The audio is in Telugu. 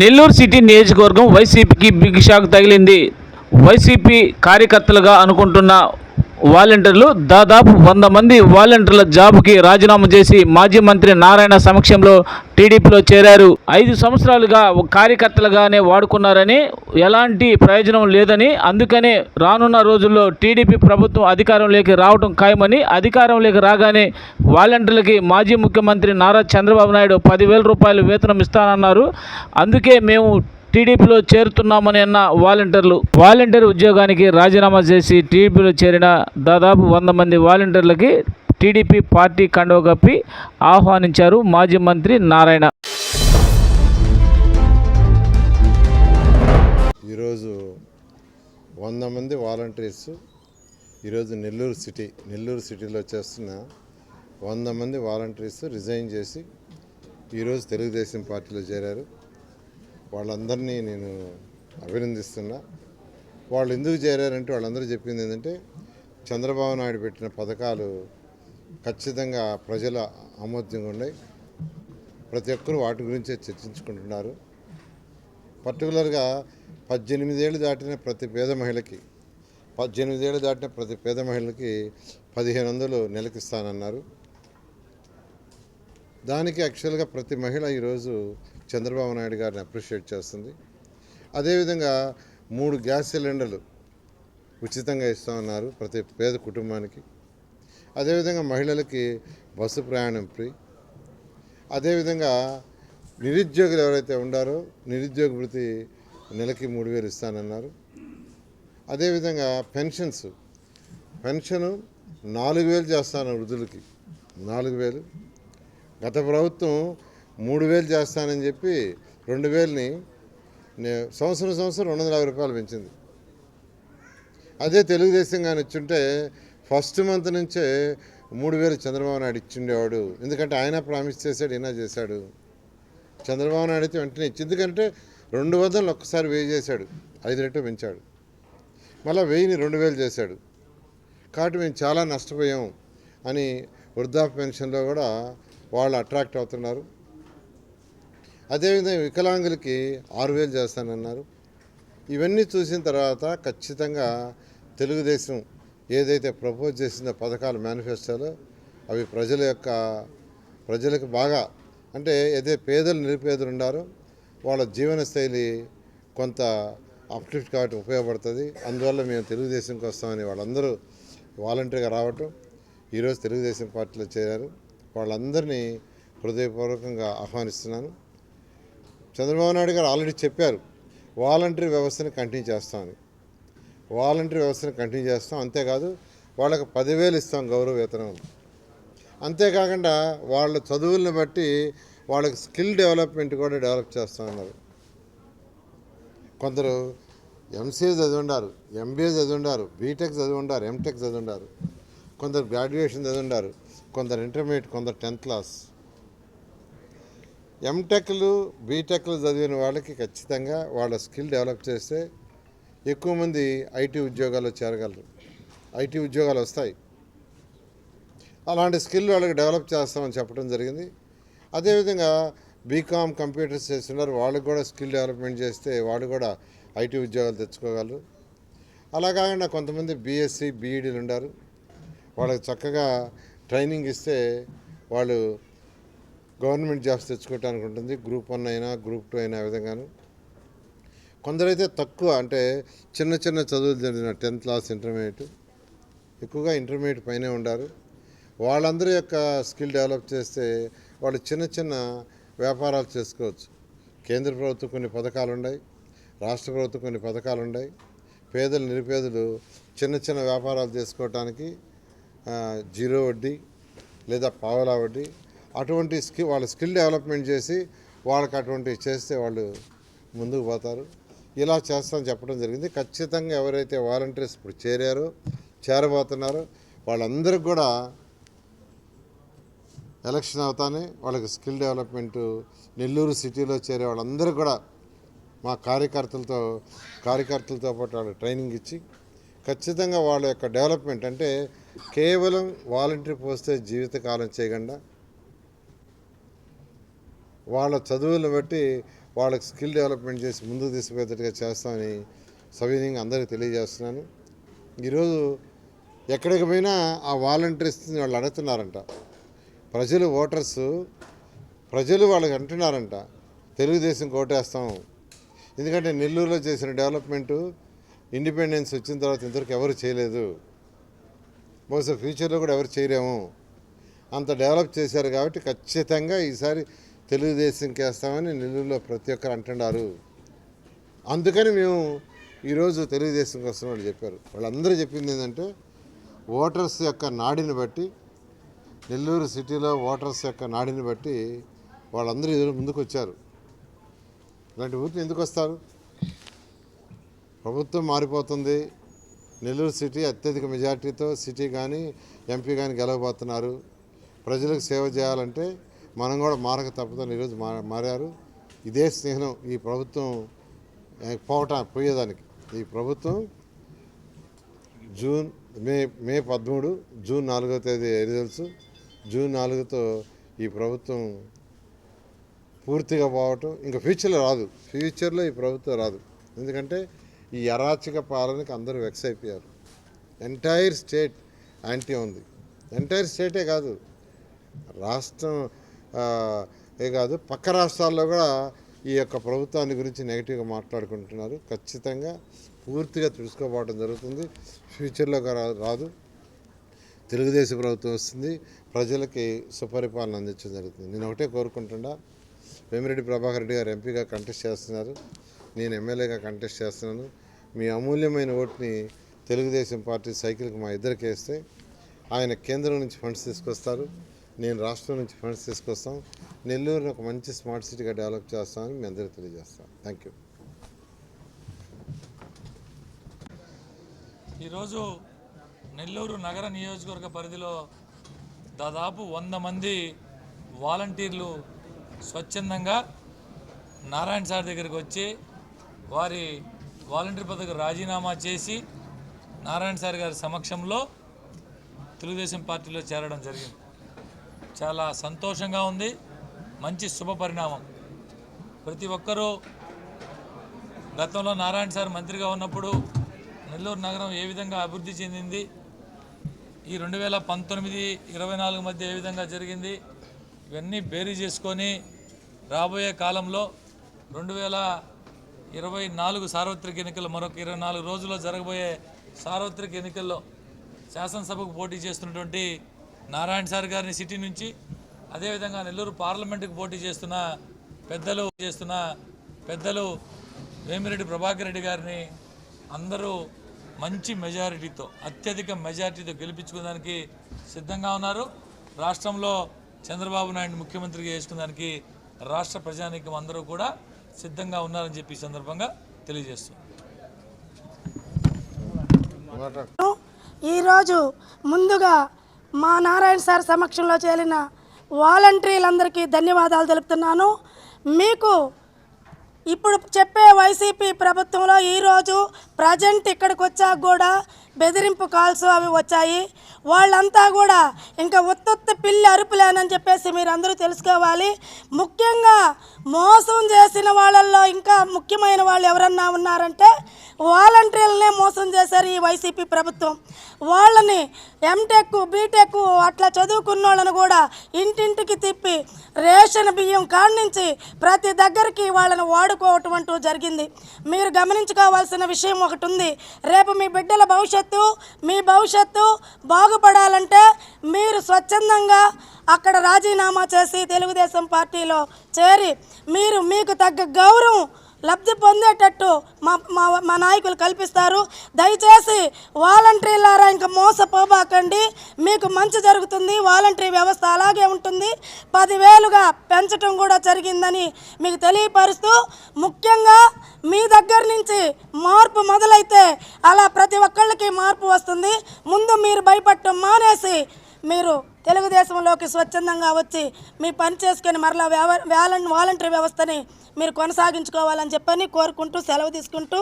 నెల్లూరు సిటీ నియోజకవర్గం వైసీపీకి బిగ్ షాక్ తగిలింది. వైసీపీ కార్యకర్తలుగా అనుకుంటున్న వాలంటీర్లు దాదాపు వంద మంది వాలంటీర్ల జాబ్కి రాజీనామా చేసి మాజీ మంత్రి నారాయణ సమక్షంలో టీడీపీలో చేరారు. ఐదు సంవత్సరాలుగా కార్యకర్తలుగానే వాడుకున్నారని ఎలాంటి ప్రయోజనం లేదని అందుకనే రానున్న రోజుల్లో టీడీపీ ప్రభుత్వం అధికారంలోకి రావడం ఖాయమని అధికారంలోకి రాగానే వాలంటీర్లకి మాజీ ముఖ్యమంత్రి నారా చంద్రబాబు నాయుడు పదివేల రూపాయలు వేతనం ఇస్తానన్నారు. అందుకే మేము టీడీపీలో చేరుతున్నామని అన్న వాలంటీర్లు. వాలంటీర్ ఉద్యోగానికి రాజీనామా చేసి టీడీపీలో చేరిన దాదాపు వంద మంది వాలంటీర్లకి టీడీపీ పార్టీ కండవ కప్పి ఆహ్వానించారు మాజీ మంత్రి నారాయణ. ఈరోజు వంద మంది వాలంటీర్స్ ఈరోజు నెల్లూరు సిటీ నెల్లూరు సిటీలో చేస్తున్న వంద మంది వాలంటీర్స్ రిజైన్ చేసి ఈరోజు తెలుగుదేశం పార్టీలో చేరారు. వాళ్ళందరినీ నేను అభినందిస్తున్నా. వాళ్ళు ఎందుకు చేరారంటే వాళ్ళందరూ చెప్పింది ఏంటంటే చంద్రబాబు నాయుడు పెట్టిన పథకాలు ఖచ్చితంగా ప్రజల ఆమోద్యంగా ఉన్నాయి. ప్రతి ఒక్కరు వాటి గురించే చర్చించుకుంటున్నారు. పర్టికులర్గా పద్దెనిమిదేళ్ళు దాటిన ప్రతి పేద మహిళకి పద్దెనిమిదేళ్ళు దాటిన ప్రతి పేద మహిళకి పదిహేను వందలు నెలకిస్తానన్నారు దానికి యాక్చువల్గా ప్రతి మహిళ ఈరోజు చంద్రబాబు నాయుడు గారిని అప్రిషియేట్ చేస్తుంది. అదేవిధంగా మూడు గ్యాస్ సిలిండర్లు ఉచితంగా ఇస్తామన్నారు ప్రతి పేద కుటుంబానికి. అదేవిధంగా మహిళలకి బస్సు ప్రయాణం ఫ్రీ. అదేవిధంగా నిరుద్యోగులు ఎవరైతే ఉండారో నిరుద్యోగ వృత్తి నెలకి మూడు వేలు ఇస్తానన్నారు. అదేవిధంగా పెన్షన్స్. పెన్షను నాలుగు వేలు చేస్తాను వృద్ధులకి. నాలుగు వేలు. గత ప్రభుత్వం మూడు వేలు చేస్తానని చెప్పి రెండు వేలని సంవత్సరం సంవత్సరం రెండు వందల యాభై రూపాయలు పెంచింది. అదే తెలుగుదేశం కానీ ఇచ్చుంటే ఫస్ట్ మంత్ నుంచే మూడు వేలు చంద్రబాబు నాయుడు ఇచ్చిండేవాడు. ఎందుకంటే ఆయన ప్రామిస్ చేశాడు ఈయన చేశాడు. చంద్రబాబు నాయుడు అయితే వెంటనే ఇచ్చి ఎందుకంటే రెండు వందలు ఒక్కసారి వెయ్యి చేశాడు. ఐదు రెట్లు పెంచాడు. మళ్ళీ వెయ్యిని రెండు వేలు చేశాడు. కాబట్టి మేము చాలా నష్టపోయాం అని వృద్ధాప్య పెన్షన్లో కూడా వాళ్ళు అట్రాక్ట్ అవుతున్నారు. అదేవిధంగా వికలాంగులకి ఆరు వేలు చేస్తానన్నారు. ఇవన్నీ చూసిన తర్వాత ఖచ్చితంగా తెలుగుదేశం ఏదైతే ప్రపోజ్ చేసిందో పథకాలు మేనిఫెస్టోలో అవి ప్రజల యొక్క ప్రజలకు బాగా అంటే ఏదే పేదలు నిరుపేదలు ఉన్నారో వాళ్ళ జీవన శైలి కొంత అప్లిఫ్ట్ కాబట్టి ఉపయోగపడుతుంది. అందువల్ల మేము తెలుగుదేశంకి వస్తామని వాళ్ళందరూ వాలంటీర్గా రావటం ఈరోజు తెలుగుదేశం పార్టీలో చేరారు. వాళ్ళందరినీ హృదయపూర్వకంగా ఆహ్వానిస్తున్నాను. చంద్రబాబు నాయుడు గారు ఆల్రెడీ చెప్పారు వాలంటరీ వ్యవస్థను కంటిన్యూ చేస్తామని వాలంటరీ వ్యవస్థను కంటిన్యూ చేస్తాం అంతేకాదు వాళ్ళకి పదివేలు ఇస్తాం గౌరవ వేతనం. అంతేకాకుండా వాళ్ళ చదువులను బట్టి వాళ్ళకి స్కిల్ డెవలప్మెంట్ కూడా డెవలప్ చేస్తామన్నారు కొందరు ఎంసీఏ చదివిండారు ఎంబీఏ చదివిండారు బీటెక్ చదివి ఉండారు ఎంటెక్ చదివిండారు. కొందరు గ్రాడ్యుయేషన్ చదివిండారు కొందరు ఇంటర్మీడియట్ కొందరు టెన్త్ క్లాస్. ఎంటెక్లు బీటెక్లు చదివిన వాళ్ళకి ఖచ్చితంగా వాళ్ళ స్కిల్ డెవలప్ చేస్తే ఎక్కువ మంది ఐటీ ఉద్యోగాల్లో చేరగలరు. ఐటీ ఉద్యోగాలు వస్తాయి. అలాంటి స్కిల్ వాళ్ళకి డెవలప్ చేస్తామని చెప్పడం జరిగింది. అదేవిధంగా బీకామ్ కంప్యూటర్స్ చేస్తున్నారు. వాళ్ళకి కూడా స్కిల్ డెవలప్మెంట్ చేస్తే వాళ్ళు కూడా ఐటీ ఉద్యోగాలు తెచ్చుకోగలరు. అలా కాకుండా కొంతమంది బీఎస్సీ బీఈడీలు ఉన్నారు. వాళ్ళకి చక్కగా ట్రైనింగ్ ఇస్తే వాళ్ళు గవర్నమెంట్ జాబ్స్ తెచ్చుకోవటానికి ఉంటుంది. గ్రూప్ వన్ అయినా గ్రూప్ టూ అయినా విధంగాను. కొందరైతే తక్కువ అంటే చిన్న చిన్న చదువులు జరిగిన టెన్త్ క్లాస్ ఇంటర్మీడియట్ ఎక్కువగా ఇంటర్మీడియట్ పైనే ఉండారు. వాళ్ళందరి యొక్క స్కిల్ డెవలప్ చేస్తే వాళ్ళు చిన్న చిన్న వ్యాపారాలు చేసుకోవచ్చు. కేంద్ర ప్రభుత్వం కొన్ని పథకాలు ఉన్నాయి రాష్ట్ర ప్రభుత్వం కొన్ని పథకాలు ఉన్నాయి పేదలు నిరుపేదలు చిన్న చిన్న వ్యాపారాలు చేసుకోవటానికి జీరో వడ్డీ లేదా పావలా వడ్డీ అటువంటి స్కిల్ వాళ్ళ స్కిల్ డెవలప్మెంట్ చేసి వాళ్ళకి అటువంటి చేస్తే వాళ్ళు ముందుకు పోతారు. ఇలా చేస్తామని చెప్పడం జరిగింది. ఖచ్చితంగా ఎవరైతే వాలంటీర్స్ ఇప్పుడు చేరారో చేరబోతున్నారో వాళ్ళందరికీ కూడా ఎలక్షన్ అవుతానే వాళ్ళకి స్కిల్ డెవలప్మెంట్ నెల్లూరు సిటీలో చేరే వాళ్ళందరూ కూడా మా కార్యకర్తలతో కార్యకర్తలతో పాటు వాళ్ళకి ట్రైనింగ్ ఇచ్చి ఖచ్చితంగా వాళ్ళ యొక్క డెవలప్మెంట్ అంటే కేవలం వాలంటీర్ పోస్తే జీవితకాలం చేయకుండా వాళ్ళ చదువులను బట్టి వాళ్ళకి స్కిల్ డెవలప్మెంట్ చేసి ముందుకు తీసుకుపోయేటట్టుగా చేస్తామని సవినీయంగా అందరికీ తెలియజేస్తున్నాను. ఈరోజు ఎక్కడికి పోయినా ఆ వాలంటీర్స్ వాళ్ళు అడుగుతున్నారంట. ప్రజలు ఓటర్స్ ప్రజలు వాళ్ళకి అంటున్నారంట. తెలుగుదేశం కోటేస్తాం. ఎందుకంటే నెల్లూరులో చేసిన డెవలప్మెంటు ఇండిపెండెన్స్ వచ్చిన తర్వాత ఇంతవరకు ఎవరు చేయలేదు. బహుశా ఫ్యూచర్లో కూడా ఎవరు చేయలేము అంత డెవలప్ చేశారు కాబట్టి ఖచ్చితంగా ఈసారి తెలుగుదేశంకి వేస్తామని నెల్లూరులో ప్రతి ఒక్కరు అంటున్నారు. అందుకని మేము ఈరోజు తెలుగుదేశంకి వస్తున్నామని చెప్పారు. వాళ్ళందరూ చెప్పింది ఏంటంటే ఓటర్స్ యొక్క నాడిని బట్టి నెల్లూరు సిటీలో ఓటర్స్ యొక్క నాడిని బట్టి వాళ్ళందరూ ఎదురు ముందుకు వచ్చారు ఇలాంటి ఊరికి ఎందుకు వస్తారు? ప్రభుత్వం మారిపోతుంది. నెల్లూరు సిటీ అత్యధిక మెజార్టీతో సిటీ కానీ ఎంపీ కానీ గెలవబోతున్నారు. ప్రజలకు సేవ చేయాలంటే మనం కూడా మారక తప్పదని ఈరోజు మా మారారు. ఇదే స్నేహం ఈ ప్రభుత్వం ఏ, పోవట పోయేదానికి. ఈ ప్రభుత్వం జూన్ మే మే పదమూడు జూన్ నాలుగో తేదీ రిజల్ట్స్ జూన్ నాలుగుతో ఈ ప్రభుత్వం పూర్తిగా పోవటం ఇంకా ఫ్యూచర్లో రాదు. ఫ్యూచర్లో ఈ ప్రభుత్వం రాదు. ఎందుకంటే ఈ అరాచక పాలనకి అందరూ వెక్స్ అయిపోయారు. ఎంటైర్ స్టేట్ యాంటీ ఉంది. ఎంటైర్ స్టేటే కాదు. రాష్ట్రం ఏ కాదు పక్క రాష్ట్రాల్లో కూడా ఈ యొక్క ప్రభుత్వాన్ని గురించి నెగిటివ్గా మాట్లాడుకుంటున్నారు. ఖచ్చితంగా పూర్తిగా తెలుసుకోపోవడం జరుగుతుంది. ఫ్యూచర్లో రా- రాదు. తెలుగుదేశం ప్రభుత్వం వస్తుంది. ప్రజలకి సుపరిపాలన అందించడం జరుగుతుంది. నేను ఒకటే కోరుకుంటున్నా. వేమిరెడ్డి ప్రభాకర్ రెడ్డి గారు ఎంపీగా కంటెస్ట్ చేస్తున్నారు. నేను ఎమ్మెల్యేగా కంటెస్ట్ చేస్తున్నాను. మీ అమూల్యమైన ఓటుని తెలుగుదేశం పార్టీ సైకిల్కి మా ఇద్దరికి వేస్తే ఆయన కేంద్రం నుంచి ఫండ్స్ తీసుకొస్తారు. నేను రాష్ట్రం నుంచి ఫండ్స్ తీసుకొస్తాం. నెల్లూరుని ఒక మంచి స్మార్ట్ సిటీగా డెవలప్ చేస్తామని మీ అందరికీ తెలియజేస్తాం. Thank you. ఈరోజు నెల్లూరు నగర నియోజకవర్గ పరిధిలో దాదాపు వంద మంది వాలంటీర్లు స్వచ్ఛందంగా నారాయణ సార్ దగ్గరికి వచ్చి వారి వాలంటీర్ పదవికి రాజీనామా చేసి నారాయణ సార్ గారి సమక్షంలో తెలుగుదేశం పార్టీలో చేరడం జరిగింది. చాలా సంతోషంగా ఉంది. మంచి శుభ పరిణామం. ప్రతి ఒక్కరూ గతంలో నారాయణ సార్ మంత్రిగా ఉన్నప్పుడు నెల్లూరు నగరం ఏ విధంగా అభివృద్ధి చెందింది? ఈ రెండు వేల పంతొమ్మిది ఇరవై నాలుగు మధ్య ఏ విధంగా జరిగింది? ఇవన్నీ బేరీ చేసుకొని రాబోయే కాలంలో రెండు వేల ఇరవై నాలుగు సార్వత్రిక ఎన్నికలు మరొక ఇరవై నాలుగు రోజుల్లో జరగబోయే సార్వత్రిక ఎన్నికల్లో శాసనసభకు పోటీ చేస్తున్నటువంటి నారాయణ సార్ గారిని సిటీ నుంచి అదేవిధంగా నెల్లూరు పార్లమెంటుకు పోటీ చేస్తున్న పెద్దలు చేస్తున్న పెద్దలు వేమిరెడ్డి ప్రభాకర్ రెడ్డి గారిని అందరూ మంచి మెజారిటీతో అత్యధిక మెజారిటీతో గెలిపించుకోవడానికి సిద్ధంగా ఉన్నారు. రాష్ట్రంలో చంద్రబాబు నాయుడు ముఖ్యమంత్రిగా చేసుకునేదానికి రాష్ట్ర ప్రజానీకం అందరూ కూడా సిద్ధంగా ఉన్నారని చెప్పి సందర్భంగా తెలియజేస్తున్నాను ఈరోజు ముందుగా మా నారాయణ సార్ సమక్షంలో చేరిన వాలంటీర్లందరికీ ధన్యవాదాలు తెలుపుతున్నాను. మీకు ఇప్పుడు చెప్పే వైసీపీ ప్రభుత్వంలో ఈరోజు ప్రజెంట్ ఇక్కడికి వచ్చాక కూడా బెదిరింపు కాల్స్ అవి వచ్చాయి. వాళ్ళంతా కూడా ఇంకా ఉత్తొత్త పిల్లి అరుపులేనని చెప్పేసి మీరు అందరూ తెలుసుకోవాలి. ముఖ్యంగా మోసం చేసిన వాళ్ళల్లో ఇంకా ముఖ్యమైన వాళ్ళు ఎవరన్నా ఉన్నారంటే వాలంటీర్లనే మోసం చేశారు ఈ వైసీపీ ప్రభుత్వం. వాళ్ళని ఎంటెక్ బీటెక్ అట్లా చదువుకున్న వాళ్ళని కూడా ఇంటింటికి తిప్పి రేషన్ బియ్యం కాణించి ప్రతి దగ్గరికి వాళ్ళని వాడుకోవటం అంటూ జరిగింది. మీరు గమనించుకోవాల్సిన విషయం ఒకటి ఉంది. రేపు మీ బిడ్డల భవిష్యత్తు మీ భవిష్యత్తు బాగుపడాలంటే మీరు స్వచ్ఛందంగా అక్కడ రాజీనామా చేసి తెలుగుదేశం పార్టీలో చేరి మీరు మీకు తగ్గ గౌరవం లబ్ధి పొందేటట్టు మా మా మా నాయకులు కల్పిస్తారు. దయచేసి వాలంటీర్లారా ఇంకా మోసపోబాకండి. మీకు మంచి జరుగుతుంది వాలంటరీ వ్యవస్థ అలాగే ఉంటుంది. పదివేలుగా పెంచడం కూడా జరిగిందని మీకు తెలియపరుస్తూ ముఖ్యంగా మీ దగ్గర నుంచి మార్పు మొదలైతే అలా ప్రతి ఒక్కళ్ళకి మార్పు వస్తుంది. ముందు మీరు భయపడటం మానేసి మీరు తెలుగుదేశంలోకి స్వచ్ఛందంగా వచ్చి మీ పని చేసుకొని మరలా వ్యవ వాలంటరీ వ్యవస్థని మీరు కొనసాగించుకోవాలని చెప్పని కోరుకుంటూ సెలవు తీసుకుంటూ